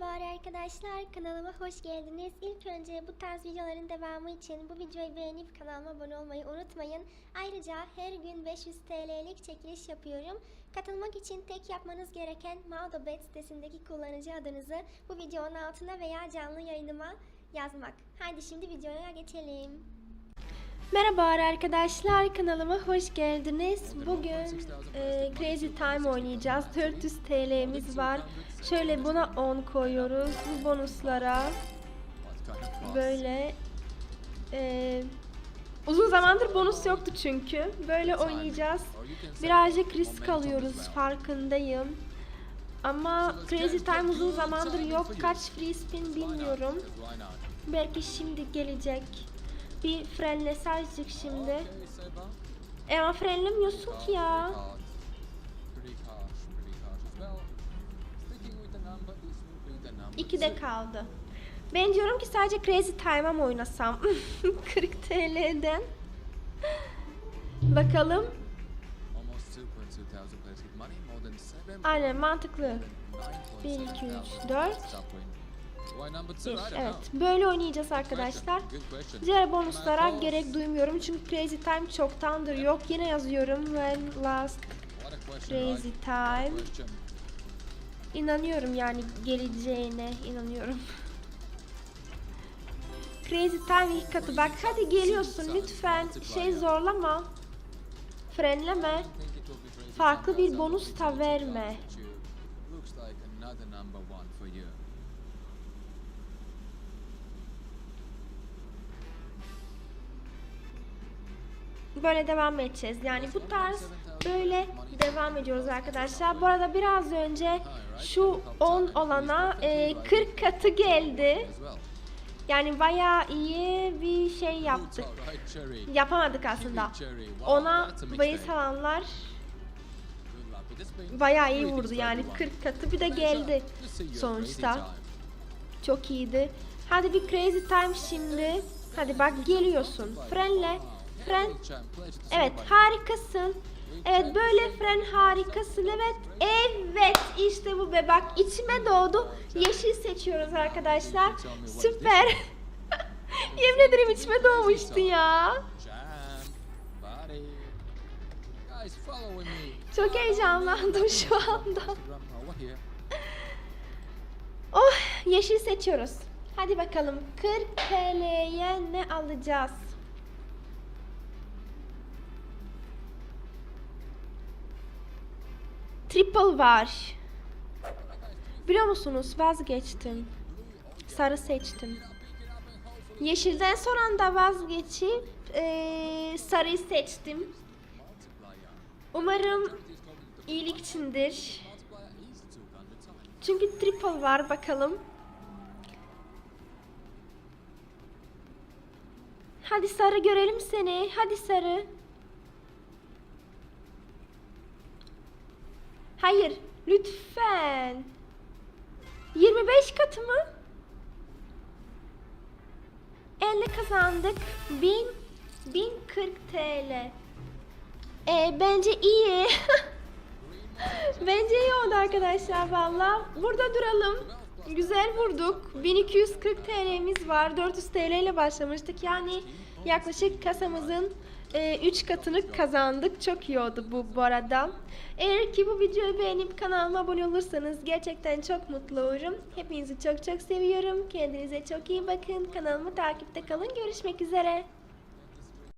Merhaba arkadaşlar kanalıma hoş geldiniz. İlk önce bu tarz videoların devamı için bu videoyu beğenip kanalıma abone olmayı unutmayın. Ayrıca her gün 500 TL'lik çekiliş yapıyorum. Katılmak için tek yapmanız gereken Maudobet sitesindeki kullanıcı adınızı bu videonun altına veya canlı yayınıma yazmak. Haydi şimdi videoya geçelim. Merhaba arkadaşlar kanalıma hoş geldiniz. Bugün e, Crazy Time oynayacağız. 400 TL'miz var. Şöyle buna 10 koyuyoruz. Bu bonuslara böyle e, uzun zamandır bonus yoktu çünkü. Böyle oynayacağız. Birazcık risk alıyoruz farkındayım. Ama Crazy Time uzun zamandır yok. Kaç free spin bilmiyorum. Belki şimdi gelecek. Bir frenlese azıcık şimdi. E ama frenlemiyorsun ki ya. İki de kaldı. Ben diyorum ki sadece Crazy Time'a mı oynasam? 40 TL'den. Bakalım. Aynen mantıklı. 1, 2, 3, 4. Evet. Böyle oynayacağız arkadaşlar. Diğer bonuslara gerek duymuyorum çünkü Crazy Time çoktandır yok. Yine yazıyorum when last Crazy Time. İnanıyorum yani geleceğine inanıyorum. Crazy Time ilk katı bak hadi geliyorsun lütfen şey zorlama. Frenleme. Farklı bir bonus da verme. Böyle devam edeceğiz. Yani bu tarz böyle devam ediyoruz arkadaşlar. Bu arada biraz önce şu 10 olana e, 40 katı geldi. Yani bayağı iyi bir şey yaptık. Yapamadık aslında. Ona bahis alanlar bayağı iyi vurdu yani 40 katı bir de geldi sonuçta. Çok iyiydi. Hadi bir crazy time şimdi. Hadi bak geliyorsun. Frenle. Fren. Evet harikasın. Evet böyle fren harikasın. Evet. Evet işte bu be bak içime doğdu. Yeşil seçiyoruz arkadaşlar. Süper. Yemin ederim içime doğmuştu ya. Çok heyecanlandım şu anda. Oh yeşil seçiyoruz. Hadi bakalım 40 TL'ye ne alacağız? Triple var. Biliyor musunuz vazgeçtim. Sarı seçtim. Yeşilden son anda vazgeçip eee sarıyı seçtim. Umarım iyilik içindir. Çünkü triple var bakalım. Hadi sarı görelim seni. Hadi sarı. Hayır, lütfen. 25 katı mı? 50 kazandık. 1000 1040 TL. E, bence iyi. bence iyi oldu arkadaşlar valla. Burada duralım. Güzel vurduk. 1240 TL'miz var. 400 TL ile başlamıştık. Yani yaklaşık kasamızın 3 katını kazandık. Çok iyi oldu bu bu arada. Eğer ki bu videoyu beğenip kanalıma abone olursanız gerçekten çok mutlu olurum. Hepinizi çok çok seviyorum. Kendinize çok iyi bakın. Kanalımı takipte kalın. Görüşmek üzere.